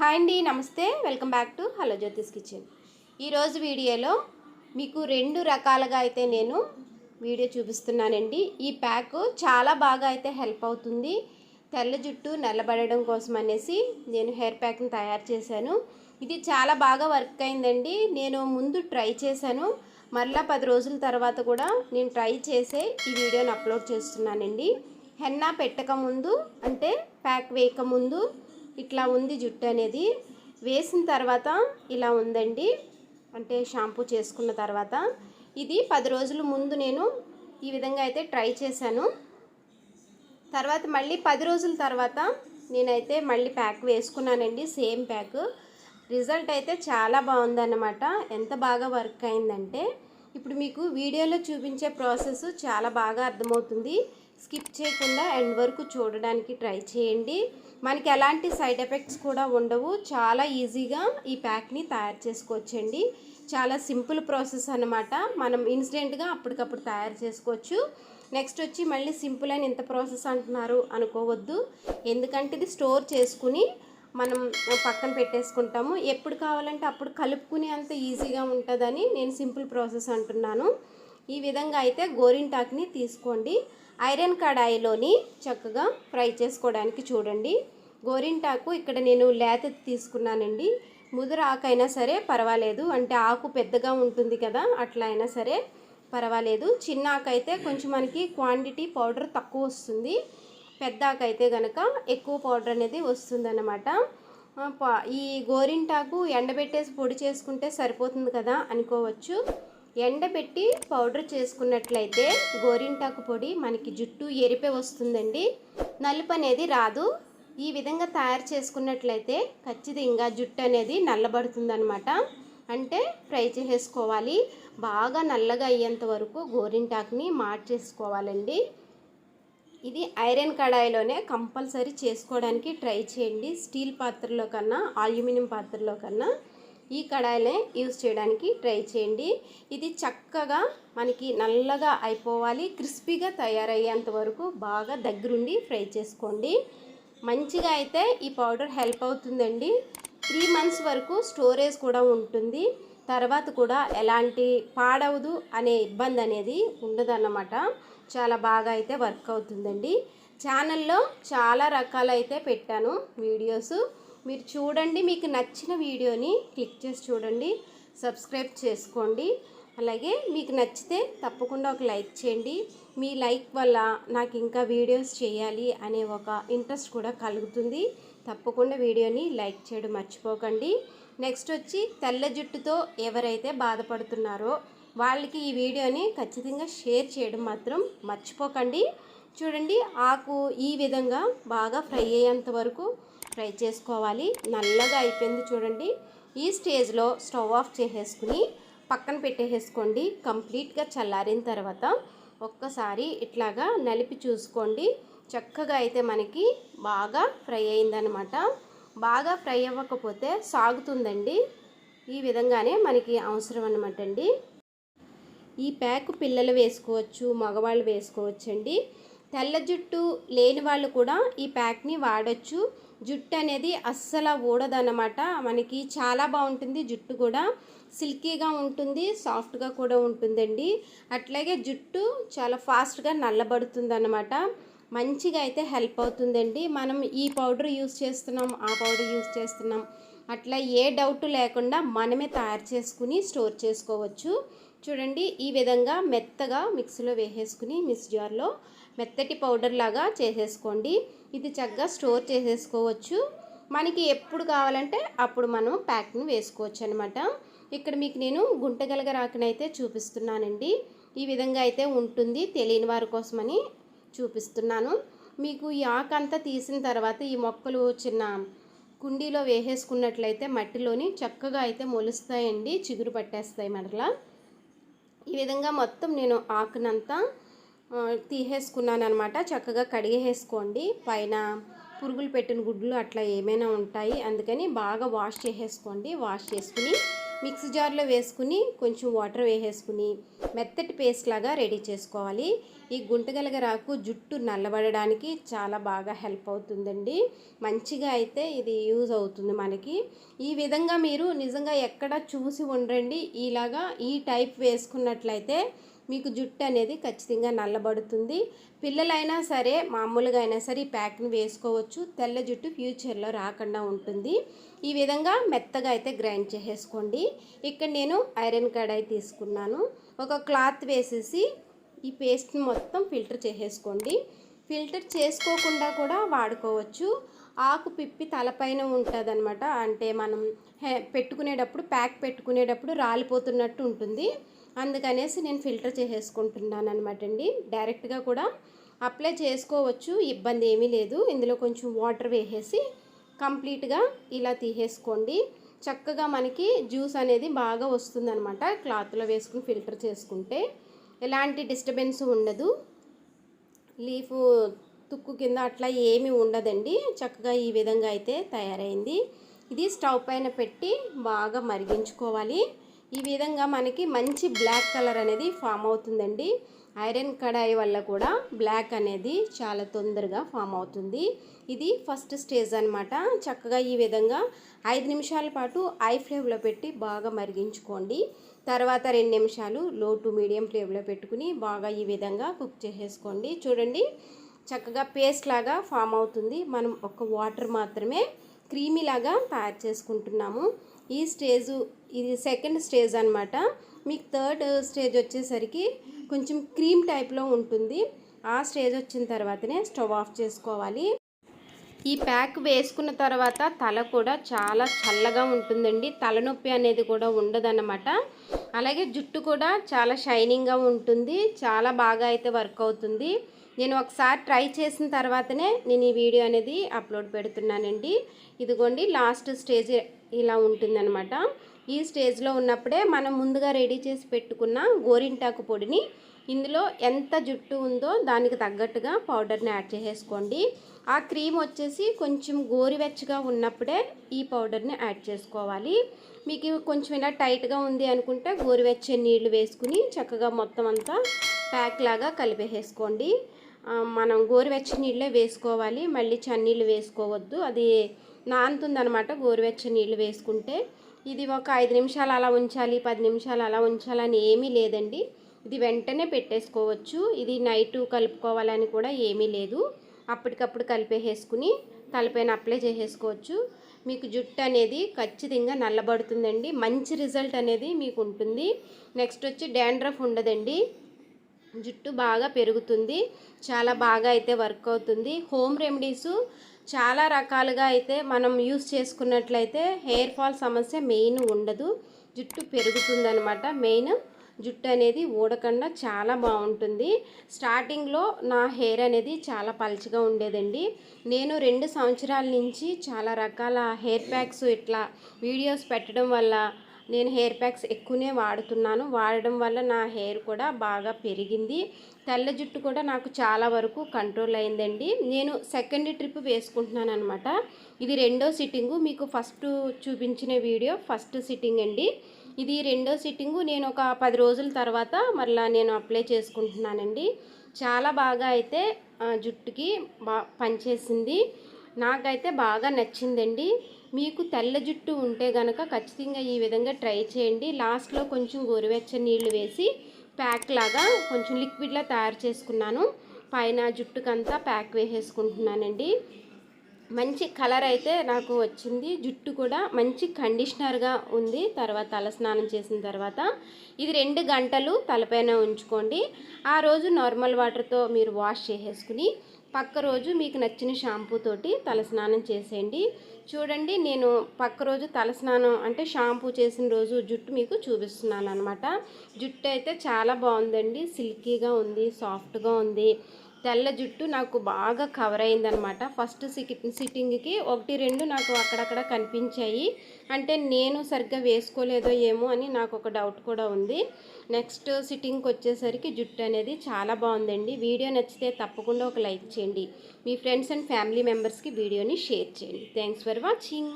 Hi అండి నమస్తే. Welcome back to hello Jyothish kitchen. ఈరోజు వీడియోలో మీకు రెండు రకాలుగా అయితే నేను వీడియో చూపిస్తున్నానండి. ఈ ప్యాక్ చాలా బాగా అయితే హెల్ప్ అవుతుంది. తెల్ల జుట్టు నల్లబడడం కోసం అనేసి నేను హెయిర్ ప్యాక్ని తయారు చేశాను. ఇది చాలా బాగా వర్క్ అయిందండి. నేను ముందు ట్రై చేశాను. మరలా పది రోజుల తర్వాత కూడా నేను ట్రై చేసే ఈ వీడియోని అప్లోడ్ చేస్తున్నానండి. హెన్నా పెట్టక ముందు అంటే ప్యాక్ వేయక ముందు ఇట్లా ఉంది జుట్టు అనేది. వేసిన తర్వాత ఇలా ఉందండి. అంటే షాంపూ చేసుకున్న తర్వాత ఇది పది రోజుల ముందు నేను ఈ విధంగా అయితే ట్రై చేశాను. తర్వాత మళ్ళీ పది రోజుల తర్వాత నేనైతే మళ్ళీ ప్యాక్ వేసుకున్నానండి సేమ్ ప్యాక్. రిజల్ట్ అయితే చాలా బాగుందన్నమాట. ఎంత బాగా వర్క్ అయిందంటే ఇప్పుడు మీకు వీడియోలో చూపించే ప్రాసెస్ చాలా బాగా అర్థమవుతుంది. స్కిప్ చేయకుండా ఎండ్ వరకు చూడడానికి ట్రై చేయండి. మనకి ఎలాంటి సైడ్ ఎఫెక్ట్స్ కూడా ఉండవు. చాలా ఈజీగా ఈ ప్యాక్ని తయారు చేసుకోవచ్చండి. చాలా సింపుల్ ప్రాసెస్ అనమాట మనం ఇన్స్టెంట్గా అప్పటికప్పుడు తయారు చేసుకోవచ్చు. నెక్స్ట్ వచ్చి మళ్ళీ సింపుల్ అని ఇంత ప్రాసెస్ అంటున్నారు అనుకోవద్దు. ఎందుకంటే ఇది స్టోర్ చేసుకుని మనం పక్కన పెట్టేసుకుంటాము. ఎప్పుడు కావాలంటే అప్పుడు కలుపుకునే అంత ఈజీగా ఉంటుందని నేను సింపుల్ ప్రాసెస్ అంటున్నాను. ఈ విధంగా అయితే గోరింటాక్ని తీసుకోండి. ఐరన్ కడాయిలోని చక్కగా ఫ్రై చేసుకోవడానికి చూడండి. గోరింటాకు ఇక్కడ నేను లేత తీసుకున్నానండి. ముదురు ఆకైనా సరే పర్వాలేదు. అంటే ఆకు పెద్దగా ఉంటుంది కదా అట్లా అయినా సరే పర్వాలేదు. చిన్న ఆకు అయితే కొంచెం మనకి క్వాంటిటీ పౌడర్ తక్కువ వస్తుంది. పెద్ద ఆకు అయితే కనుక ఎక్కువ పౌడర్ అనేది వస్తుందన్నమాట. ప- ఈ గోరింటాకు ఎండబెట్టేసి పొడి చేసుకుంటే సరిపోతుంది కదా అనుకోవచ్చు. ఎండబెట్టి పౌడర్ చేసుకున్నట్లయితే గోరింటాకు పొడి మనకి జుట్టు ఎరిపే వస్తుందండి. నలుపు అనేది రాదు. ఈ విధంగా తయారు చేసుకున్నట్లయితే ఖచ్చితంగా జుట్టు అనేది నల్లబడుతుందనమాట అంటే ఫ్రై చేసేసుకోవాలి. బాగా నల్లగా అయ్యేంత వరకు గోరింటాకుని మార్చేసుకోవాలండి. ఇది ఐరన్ కడాయిలోనే కంపల్సరీ చేసుకోవడానికి ట్రై చేయండి. స్టీల్ పాత్రలో కన్నా అల్యూమినియం పాత్రలో కన్నా ఈ కడాయిలే యూస్ చేయడానికి ట్రై చేయండి. ఇది చక్కగా మనకి నల్లగా అయిపోవాలి. క్రిస్పీగా తయారయ్యేంత వరకు బాగా దగ్గరుండి ఫ్రై చేసుకోండి. మంచిగా అయితే ఈ పౌడర్ హెల్ప్ అవుతుందండి. త్రీ మంత్స్ వరకు స్టోరేజ్ కూడా ఉంటుంది. తర్వాత కూడా ఎలాంటి పాడవదు అనే ఇబ్బంది అనేది ఉండదన్నమాట. చాలా బాగా అయితే వర్క్ అవుతుందండి. ఛానల్లో చాలా రకాలైతే పెట్టాను వీడియోస్. మీరు చూడండి మీకు నచ్చిన వీడియోని క్లిక్ చేసి చూడండి సబ్స్క్రైబ్ చేసుకోండి. అలాగే మీకు నచ్చితే తప్పకుండా ఒక లైక్ చేయండి. మీ లైక్ వల్ల నాకు ఇంకా వీడియోస్ చేయాలి అనే ఒక ఇంట్రెస్ట్ కూడా కలుగుతుంది. తప్పకుండా వీడియోని లైక్ చేయడం మర్చిపోకండి. నెక్స్ట్ వచ్చి తెల్ల జుట్టుతో ఎవరైతే బాధపడుతున్నారో వాళ్ళకి ఈ వీడియోని ఖచ్చితంగా షేర్ చేయడం మాత్రం మర్చిపోకండి. చూడండి ఆకు ఈ విధంగా బాగా ఫ్రై అయ్యేంత వరకు ఫ్రై చేసుకోవాలి. నల్లగా అయిపోయింది చూడండి. ఈ స్టేజ్లో స్టవ్ ఆఫ్ చేసేసుకుని పక్కన పెట్టేసుకోండి కంప్లీట్గా చల్లారిన తర్వాత ఒక్కసారి ఇట్లాగా నలిపి చూసుకోండి. చక్కగా అయితే మనకి బాగా ఫ్రై అయిందనమాట. బాగా ఫ్రై అవ్వకపోతే సాగుతుందండి. ఈ విధంగానే మనకి అవసరం అనమాట అండి. ఈ ప్యాక్ పిల్లలు వేసుకోవచ్చు మగవాళ్ళు వేసుకోవచ్చండి. తెల్ల జుట్టు లేని వాళ్ళు కూడా ఈ ప్యాక్ని వాడచ్చు. జుట్టు అనేది అస్సలు ఊడదన్నమాట. మనకి చాలా బాగుంటుంది జుట్టు కూడా. సిల్కీగా ఉంటుంది సాఫ్ట్గా కూడా ఉంటుందండి. అట్లాగే జుట్టు చాలా ఫాస్ట్గా నల్లబడుతుంది అన్నమాట మంచిగా అయితే హెల్ప్ అవుతుందండి. మనం ఈ పౌడర్ యూస్ చేస్తున్నాం ఆ పౌడర్ యూస్ చేస్తున్నాం. అట్లా ఏ డౌట్ లేకుండా మనమే తయారు చేసుకుని స్టోర్ చేసుకోవచ్చు. చూడండి ఈ విధంగా మెత్తగా మిక్సీలో వేసేసుకుని మిక్స్ జార్లో మెత్తటి పౌడర్ లాగా చేసేసుకోండి. ఇది చక్కగా స్టోర్ చేసేసుకోవచ్చు. మనకి ఎప్పుడు కావాలంటే అప్పుడు మనం ప్యాక్ని వేసుకోవచ్చు అనమాట ఇక్కడ మీకు నేను గుంటగలగ రాకనైతే చూపిస్తున్నానండి. ఈ విధంగా అయితే ఉంటుంది తెలియని వారి కోసమని చూపిస్తున్నాను. మీకు ఈ ఆకు అంతా తీసిన తర్వాత ఈ మొక్కలు చిన్న కుండీలో వేసేసుకున్నట్లయితే మట్టిలోని చక్కగా అయితే మొలుస్తాయండి. చిగురు పట్టేస్తాయి మరలా. ఈ విధంగా మొత్తం నేను ఆకునంతా తీసేసుకున్నాను అనమాట చక్కగా కడిగేసుకోండి పైన పురుగులు పెట్టిన గుడ్లు అట్లా ఏమైనా ఉంటాయి. అందుకని బాగా వాష్ చేసేసుకోండి. వాష్ చేసుకుని మిక్సీ జార్లో వేసుకుని కొంచెం వాటర్ వేసేసుకుని మెత్తటి పేస్ట్ లాగా రెడీ చేసుకోవాలి. ఈ గుంటగలగరాకు జుట్టు నల్లబడడానికి చాలా బాగా హెల్ప్ అవుతుందండి. మంచిగా అయితే ఇది యూజ్ అవుతుంది మనకి. ఈ విధంగా మీరు నిజంగా ఎక్కడ చూసి ఉండండి ఇలాగా ఈ టైప్ వేసుకున్నట్లయితే మీకు జుట్టు అనేది ఖచ్చితంగా నల్లబడుతుంది. పిల్లలైనా సరే మామూలుగా అయినా సరే ఈ ప్యాక్ని వేసుకోవచ్చు. తెల్ల జుట్టు ఫ్యూచర్లో రాకుండా ఉంటుంది. ఈ విధంగా మెత్తగా అయితే గ్రైండ్ చేసేసుకోండి. ఇక్కడ నేను ఐరన్ కడాయి తీసుకున్నాను. ఒక క్లాత్ వేసేసి ఈ పేస్ట్ని మొత్తం ఫిల్టర్ చేసేసుకోండి. ఫిల్టర్ చేసుకోకుండా కూడా వాడుకోవచ్చు. ఆకు పిప్పి తలపైన ఉంటుంది అనమాట అంటే మనం పెట్టుకునేటప్పుడు ప్యాక్ పెట్టుకునేటప్పుడు రాలిపోతున్నట్టు ఉంటుంది. అందుకనేసి నేను ఫిల్టర్ చేసేసుకుంటున్నాను అనమాట అండి. డైరెక్ట్గా కూడా అప్లై చేసుకోవచ్చు ఇబ్బంది ఏమీ లేదు. ఇందులో కొంచెం వాటర్ వేసేసి కంప్లీట్గా ఇలా తీసేసుకోండి. చక్కగా మనకి జ్యూస్ అనేది బాగా వస్తుందన్నమాట క్లాత్లో వేసుకుని ఫిల్టర్ చేసుకుంటే. ఎలాంటి డిస్టర్బెన్స్ ఉండదు. లీఫ్ తుక్కు కింద అట్లా ఏమీ ఉండదండి. చక్కగా ఈ విధంగా అయితే తయారైంది. ఇది స్టవ్ పైన పెట్టి బాగా మరిగించుకోవాలి. ఈ విధంగా మనకి మంచి బ్లాక్ కలర్ అనేది ఫామ్ అవుతుందండి. ఐరన్ కడాయి వల్ల కూడా బ్లాక్ అనేది చాలా తొందరగా ఫామ్ అవుతుంది. ఇది ఫస్ట్ స్టేజ్ అనమాట చక్కగా ఈ విధంగా ఐదు నిమిషాల పాటు ఐ ఫ్లేమ్లో పెట్టి బాగా మరిగించుకోండి. తర్వాత రెండు నిమిషాలు లో టు మీడియం ఫ్లేమ్లో పెట్టుకుని బాగా ఈ విధంగా కుక్ చేసేసుకోండి. చూడండి చక్కగా పేస్ట్ లాగా ఫామ్ అవుతుంది. మనం ఒక వాటర్ మాత్రమే క్రీమీ లాగా తయారు చేసుకుంటున్నాము. ఈ స్టేజు ఇది సెకండ్ స్టేజ్ అనమాట మీకు థర్డ్ స్టేజ్ వచ్చేసరికి కొంచెం క్రీమ్ టైప్లో ఉంటుంది. ఆ స్టేజ్ వచ్చిన తర్వాతనే స్టవ్ ఆఫ్ చేసుకోవాలి. ఈ ప్యాక్ వేసుకున్న తర్వాత తల కూడా చాలా చల్లగా ఉంటుందండి. తలనొప్పి అనేది కూడా ఉండదన్నమాట. అలాగే జుట్టు కూడా చాలా షైనింగ్గా ఉంటుంది. చాలా బాగా అయితే వర్క్ అవుతుంది. నేను ఒకసారి ట్రై చేసిన తర్వాతనే నేను ఈ వీడియో అనేది అప్లోడ్ పెడుతున్నానండి. ఇదిగోండి లాస్ట్ స్టేజ్ ఇలా ఉంటుందన్నమాట. ఈ స్టేజ్లో ఉన్నప్పుడే మనం ముందుగా రెడీ చేసి పెట్టుకున్న గోరింటాకు పొడిని ఇందులో ఎంత జుట్టు ఉందో దానికి తగ్గట్టుగా పౌడర్ని యాడ్ చేసేసుకోండి. ఆ క్రీమ్ వచ్చేసి కొంచెం గోరువెచ్చగా ఉన్నప్పుడే ఈ పౌడర్ని యాడ్ చేసుకోవాలి. మీకు కొంచెం ఇలా టైట్గా ఉంది అనుకుంటే గోరువెచ్చని నీళ్ళు వేసుకుని చక్కగా మొత్తం అంతా ప్యాక్ లాగా కలిపేసేసుకోండి. మనం గోరువెచ్చని నీళ్ళే వేసుకోవాలి. మళ్ళీ చన్నీళ్ళు వేసుకోవద్దు. అది నానుతుందనమాట గోరువెచ్చని నీళ్ళు వేసుకుంటే. ఇది ఒక ఐదు నిమిషాలు అలా ఉంచాలి పది నిమిషాలు అలా ఉంచాలని ఏమీ లేదండి. ఇది వెంటనే పెట్టేసుకోవచ్చు. ఇది నైట్ కలుపుకోవాలని కూడా ఏమీ లేదు. అప్పటికప్పుడు కలిపేసేసుకుని తలపైన అప్లై చేసేసుకోవచ్చు. మీకు జుట్టు అనేది ఖచ్చితంగా నల్లబడుతుందండి. మంచి రిజల్ట్ అనేది మీకు ఉంటుంది. నెక్స్ట్ వచ్చి డాండ్రఫ్ ఉండదండి. జుట్టు బాగా పెరుగుతుంది. చాలా బాగా అయితే వర్క్ అవుతుంది. హోమ్ రెమెడీసు చాలా రకాలుగా అయితే మనం యూస్ చేసుకున్నట్లయితే హెయిర్ ఫాల్ సమస్య మెయిన్ ఉండదు. జుట్టు పెరుగుతుందనమాట మెయిన్ జుట్టు అనేది ఊడకుండా చాలా బాగుంటుంది. స్టార్టింగ్లో నా హెయిర్ అనేది చాలా పలుచగా ఉండేదండి. నేను రెండు సంవత్సరాల నుంచి చాలా రకాల హెయిర్ ప్యాక్స్ ఇట్లా వీడియోస్ పెట్టడం వల్ల నేను హెయిర్ ప్యాక్స్ ఎక్కువనే వాడుతున్నాను. వాడడం వల్ల నా హెయిర్ కూడా బాగా పెరిగింది. తెల్ల జుట్టు కూడా నాకు చాలా వరకు కంట్రోల్ అయిందండి. నేను సెకండ్ ట్రిప్ వేసుకుంటున్నాను అనమాట ఇది రెండో సిట్టింగు. మీకు ఫస్ట్ చూపించిన వీడియో ఫస్ట్ సిట్టింగ్ అండి. ఇది రెండో సిట్టింగు. నేను ఒక పది రోజుల తర్వాత మరలా నేను అప్లై చేసుకుంటున్నానండి. చాలా బాగా అయితే జుట్టుకి బా పనిచేసింది. నాకైతే బాగా నచ్చిందండి. మీకు తెల్ల జుట్టు ఉంటే గనక ఖచ్చితంగా ఈ విధంగా ట్రై చేయండి. లాస్ట్లో కొంచెం గోరువెచ్చని నీళ్ళు వేసి ప్యాక్ లాగా కొంచెం లిక్విడ్లా తయారు చేసుకున్నాను. పైన జుట్టుకంతా ప్యాక్ వేసేసుకుంటున్నానండి. మంచి కలర్ అయితే నాకు వచ్చింది. జుట్టు కూడా మంచి కండిషనర్గా ఉంది. తర్వాత తలస్నానం చేసిన తర్వాత ఇది రెండు గంటలు తలపైన ఉంచుకోండి. ఆ రోజు నార్మల్ వాటర్తో మీరు వాష్ చేసేసుకుని పక్క రోజు మీకు నచ్చిన షాంపూ తోటి తలస్నానం చేసేయండి. చూడండి నేను పక్క రోజు తలస్నానం అంటే షాంపూ చేసిన రోజు జుట్టు మీకు చూపిస్తున్నాను అనమాట జుట్టు అయితే చాలా బాగుందండి. సిల్కీగా ఉంది సాఫ్ట్గా ఉంది. తెల్ల జుట్టు నాకు బాగా కవర్ అయిందనమాట ఫస్ట్ సిట్టింగ్కి ఒకటి రెండు నాకు అక్కడక్కడ కనిపించాయి. అంటే నేను సరిగ్గా వేసుకోలేదో ఏమో అని నాకు ఒక డౌట్ కూడా ఉంది. నెక్స్ట్ సిట్టింగ్కి వచ్చేసరికి జుట్టు అనేది చాలా బాగుందండి. వీడియో నచ్చితే తప్పకుండా ఒక లైక్ చేయండి. మీ ఫ్రెండ్స్ అండ్ ఫ్యామిలీ మెంబర్స్కి వీడియోని షేర్ చేయండి. Thanks for watching